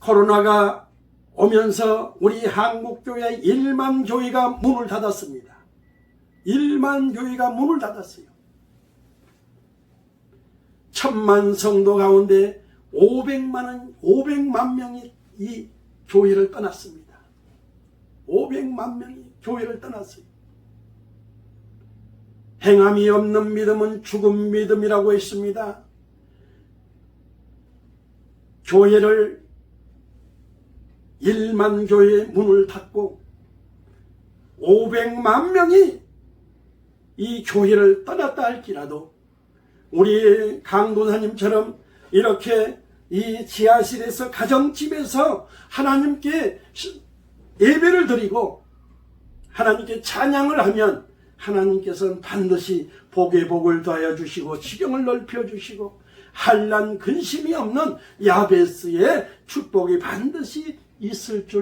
코로나가 오면서 우리 한국 교회 1만 교회가 문을 닫았습니다. 1만 교회가 문을 닫았어요. 천만 성도 가운데 500만은 500만 명이 이 교회를 떠났습니다. 500만 명이 교회를 떠났어요. 행함이 없는 믿음은 죽은 믿음이라고 했습니다. 교회를 1만 교회 문을 닫고 500만 명이 이 교회를 떠났다 할지라도 우리 강도사님처럼 이렇게 이 지하실에서 가정집에서 하나님께 시- 예배를 드리고 하나님께 찬양을 하면 하나님께서는 반드시 복의 복을 더하여 주시고 지경을 넓혀 주시고 한란 근심이 없는 야베스의 축복이 반드시 있을 줄